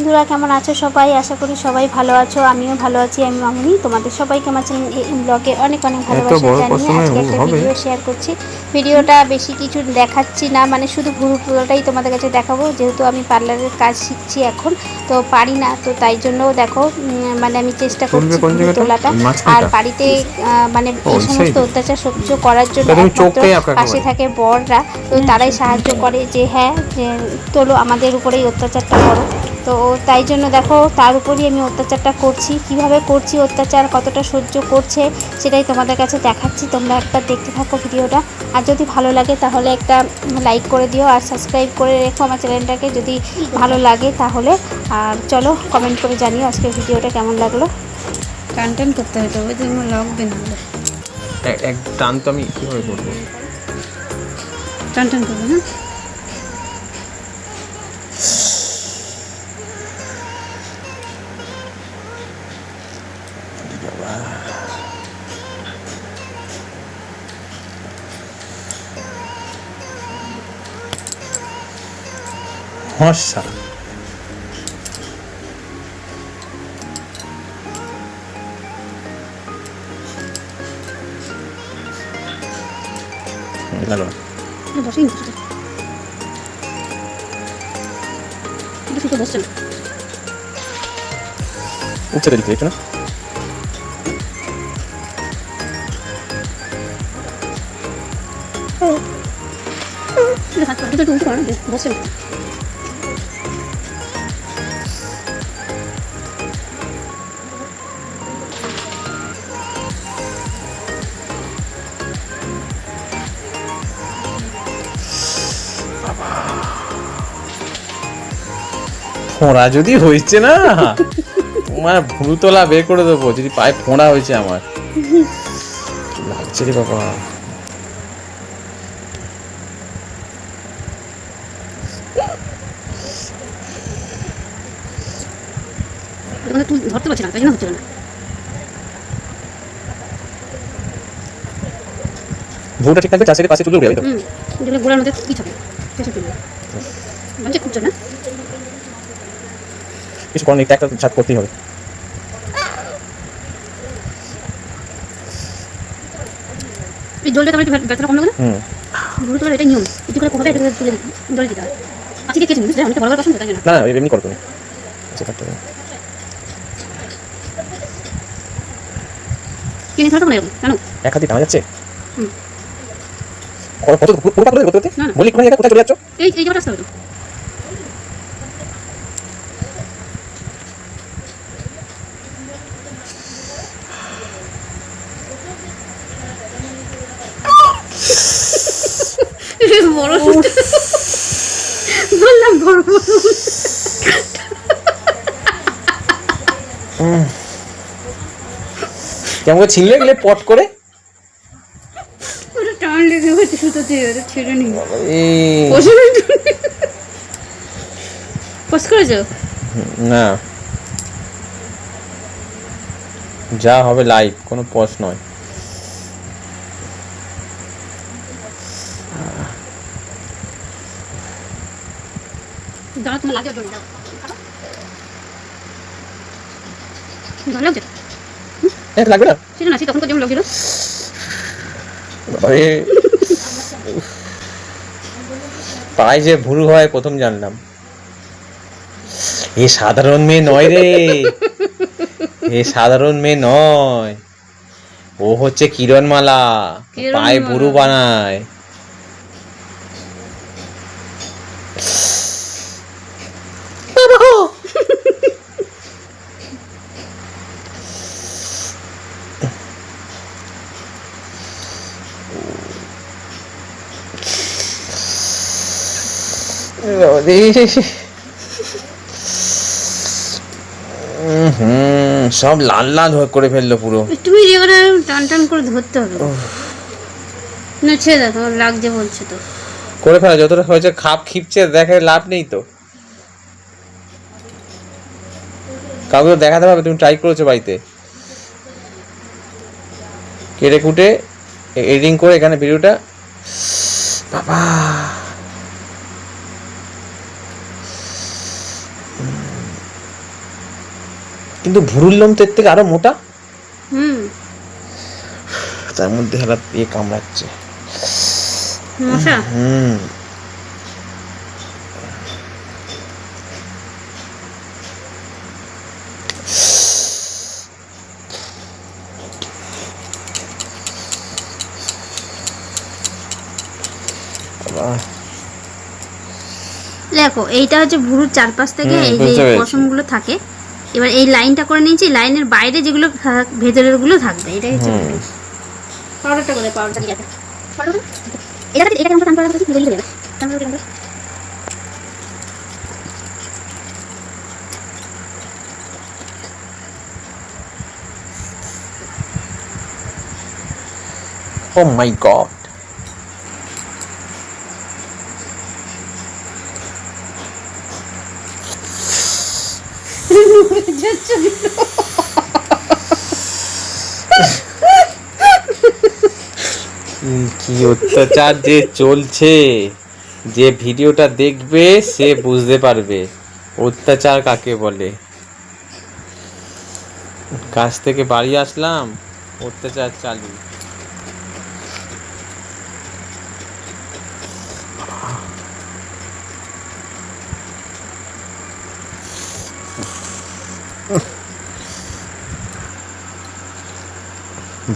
বন্ধুরা কেমন আছো সবাই? আশা করি সবাই ভালো আছো আমিও ভালো আছি আমি মামুনি। তোমাদের সবাইকে আমার চ্যানেল ব্লগে অনেক অনেক ভালোবাসা জানিয়ে আজকে একটা ভিডিও শেয়ার করছি। ভিডিওটা বেশি কিছু দেখাচ্ছি না মানে শুধু ভুরু পুরোটাই তোমাদের কাছে দেখাবো। যেহেতু আমি পার্লারের কাজ শিখছি এখন তো পারি না তো তাই জন্য দেখো মানে আমি চেষ্টা করছি? তোলাটা আর বাড়িতে মানে এই সমস্ত অত্যাচার সহ্য করার জন্য পাশে থাকে বররা তো তারাই সাহায্য করে যে হ্যাঁ যে তোলো আমাদের উপরেই অত্যাচারটা করো। তো তাই জন্য দেখো তার উপরই আমি অত্যাচারটা করছি। কীভাবে করছি অত্যাচার কতটা সহ্য করছে সেটাই তোমাদের কাছে দেখাচ্ছি। তোমরা একটা দেখতে থাকো ভিডিওটা। আর যদি ভালো লাগে তাহলে একটা লাইক করে দিও আর সাবস্ক্রাইব করে রেখো আমার চ্যানেলটাকে। যদি ভালো লাগে তাহলে আর চলো কমেন্ট করে জানিও আজকে ভিডিওটা কেমন লাগল। টান টান করতে হয় তবে তো আমার লাগবে না এক- এক টান তো আমি কীভাবে করব? টান টান করবে হ্যাঁ হর্ষা গেল উঠছে দিকে একটু না। এটা ফোঁড়া যদি হয়েছে না তোমার ভুরু তোলা বের করে দেবো যদি পায়ে ফোঁড়া হয়েছে আমার। লাগছে রে বাবা। ওখানে ধরতে পারছি না তাই জন্য হচ্ছে না। ভুরুটা ঠিক থাকবে চাষের পাশে তুলে উঠে যাবে তো। গোড়ার মধ্যে কি থাকে সেসব তুলবে ভাবছে খুঁজছো না করার নেই একটা ছাদ করতেই হবে। এই জলটা তাহলে একটু ব্যথাটা কম লাগে না হুম। ভুরু তোলার এটাই নিয়ম। একটু করে কোথায় এটা তুলে জলে দিতে হয়। আজকে কেটে নিস অনেকটা বড় বড় পছন্দ তাই জন্য না না এমনি করো তুমি। আচ্ছা কাটতে হবে। কিনে থাকো না এরকম? কেন এক হাতে টানা যাচ্ছে? হুম। কত কত পুরো পাকড়ে করতে করতে না, না। বলি কোন জায়গায় কোথায় চলে যাচ্ছ? এই এই জায়গাটা আসতে হবে তো বড় কেমন ছিনলে গেলে পট করে? ওটা টান লেগে হচ্ছে সুতোতে ওটা ছেড়ে নি পোস্ট করেছ? না। যা হবে লাইভ কোনো পজ নয়। লাগে দাও লাগবে না? না সে তখন যেমন পায়ে যে ভুরু হয় প্রথম জানলাম। এ সাধারণ মেয়ে নয় রে। এ সাধারণ মেয়ে নয়। ও হচ্ছে কিরণমালা। কিরণমালা। পায়ে ভুরু বানায়। হুম সব লাল লাল হয়ে করে ফেলল পুরো। তুমি জায়গাটা টান টান করে ধরতে হবে। না ছেড়ে দেখো লাগছে বলছে তো। করে ফেলা যতটা হয়েছে খাপ খিপছে দেখে লাভ নেই তো। কাউকে দেখাতে হবে তুমি ট্রাই করেছ বাড়িতে। কেটে কুটে এডিং করে এখানে ভিডিওটা। বাবা। কিন্তু ভুরুর লোম তো এর থেকে আরও মোটা? হুম। তার মধ্যে হেলা ইয়ে কামড়াচ্ছে। মশা? হুম। দেখো এইটা হচ্ছে ভুরুর চারপাশ থেকে এই যে। পশমগুলো থাকে। এবার এই লাইনটা করে নিয়েছি লাইনের বাইরে যেগুলো থাক- ভেতরেরগুলো থাকবে এটাই হচ্ছে। পাউডারটা করে পাউডারটা দিয়ে? এটা এটা কেমন টান করা আছে গলি যাবে টান করে টান করে। ও কি অত্যাচার যে চলছে, যে ভিডিওটা দেখবে, সে বুঝতে পারবে। অত্যাচার কাকে বলে? কাজ থেকে বাড়ি আসলাম, অত্যাচার চালু।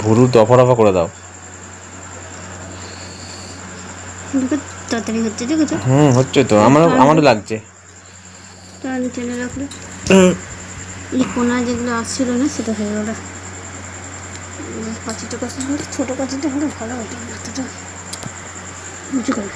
ভুরু দফা রফা করে দাও। তাড়াতাড়ি হচ্ছে দেখেছ? হুম হচ্ছে তো। আমার আমারও লাগছে। টান টেনে রাখলে। এই কোনা যেগুলো আসছিল না সেটা হয়ে গেল। কাঁচিটা কাঁচি হলে ছোটো কাঁচিটা হলে ভালো হতো। এতটা উঁচু করে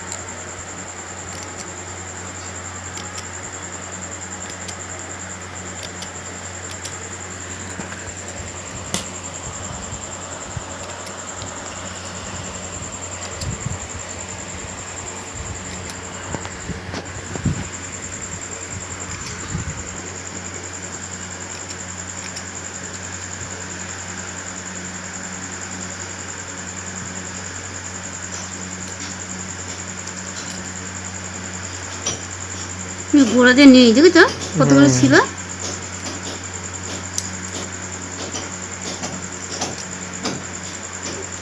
গোড়া দিয়ে নেই দেখেছ? কতগুলো ছিল?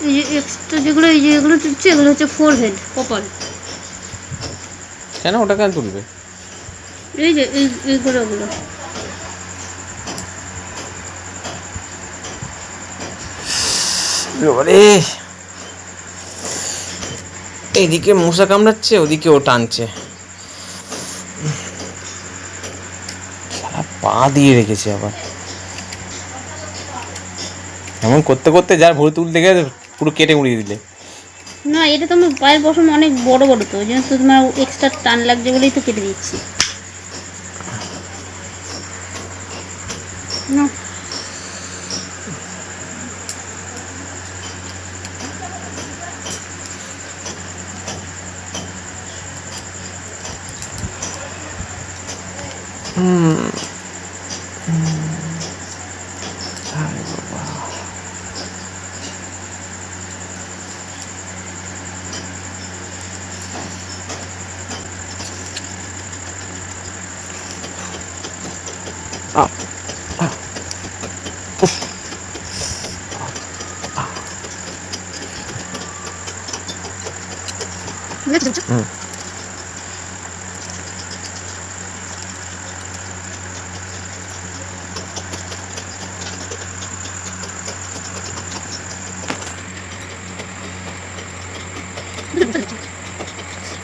এই যে এক্সট্রা যেগুলো এই যেগুলো তুলছে এগুলো হচ্ছে ফোর হেড কপাল। কেন ওটা কেন তুলবে? এই যে এই এই গোড়াগুলো। এইদিকে মশা কামড়াচ্ছে ওদিকে ও টানছে। পা দিয়ে রেখেছে আবার। এমন করতে করতে যার ভরে তুলতে গেলে পুরো কেটে উড়িয়ে দিলে। না, এটা তোমার পায়ের পশম অনেক বড় বড় তো তো তোমার এক্সট্রা টান লাগছে বলেই তো কেটে দিচ্ছি। না। 아이고 봐. 아, 아, 어. 아, 아. 응.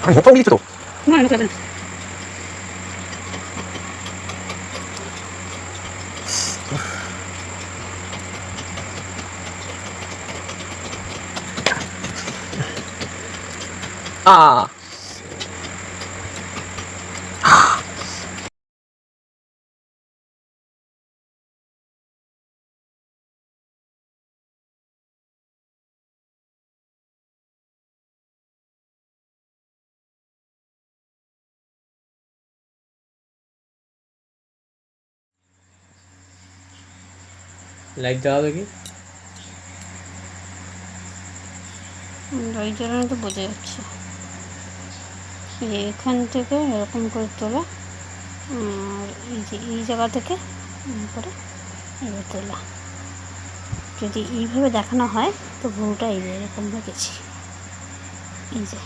আমি মোটা উড়িয়েছো তো না না না আ লাইট দেওয়া দেখি। ওই জন্য তো বোঝা যাচ্ছে। এই এখান থেকে এরকম করে তোলা, আর এই যে এই জায়গা থেকে করে এবার তোলা। যদি এইভাবে দেখানো হয়, তো ভুরুটা এই যে এরকম রেখেছি এই যে।